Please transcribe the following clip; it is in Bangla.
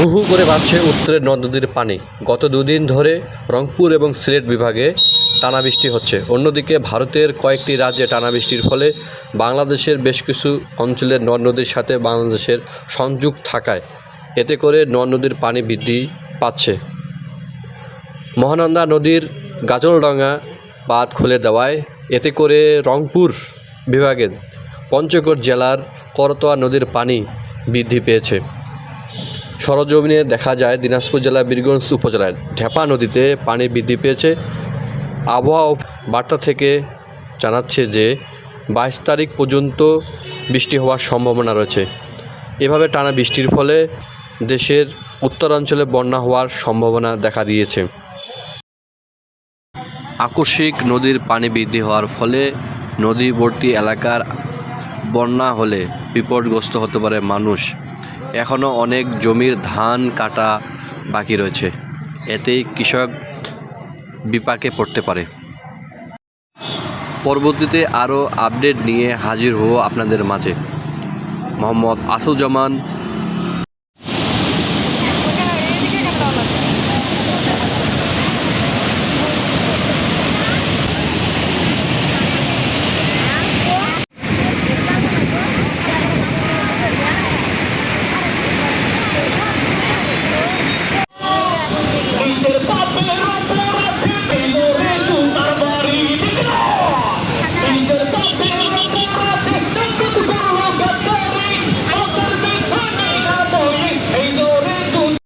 হু হু করে বাড়ছে উত্তরের নদ নদীর পানি। গত দুদিন ধরে রংপুর এবং সিলেট বিভাগে টানা বৃষ্টি হচ্ছে। অন্যদিকে ভারতের কয়েকটি রাজ্যে টানা বৃষ্টির ফলে বাংলাদেশের বেশ কিছু অঞ্চলের নদ নদীর সাথে বাংলাদেশের সংযোগ থাকায় এতে করে নদ নদীর পানি বৃদ্ধি পাচ্ছে। মহানন্দা নদীর গাজলডাঙ্গা বাঁধ খুলে দেওয়ায় এতে করে রংপুর বিভাগের পঞ্চগড় জেলার করতোয়া নদীর পানি বৃদ্ধি পেয়েছে। সরজমিনে দেখা যায় দিনাজপুর জেলার বীরগঞ্জ উপজেলায় ঢেপা নদীতে পানি বৃদ্ধি পেয়েছে। আবহাওয়া বার্তা থেকে জানাচ্ছে যে, বাইশ তারিখ পর্যন্ত বৃষ্টি হওয়ার সম্ভাবনা রয়েছে। এভাবে টানা বৃষ্টির ফলে দেশের উত্তরাঞ্চলে বন্যা হওয়ার সম্ভাবনা দেখা দিয়েছে। আকস্মিক নদীর পানি বৃদ্ধি হওয়ার ফলে নদীবর্তী এলাকার বন্যা হলে বিপদগ্রস্ত হতে পারে মানুষ। এখনও অনেক জমির ধান কাটা বাকি রয়েছে। এতেই কৃষক বিপাকে পড়তে পারে। পরবর্তীতে আরও আপডেট নিয়ে হাজির হব আপনাদের মাঝে। মোহাম্মদ আসুজ্জামান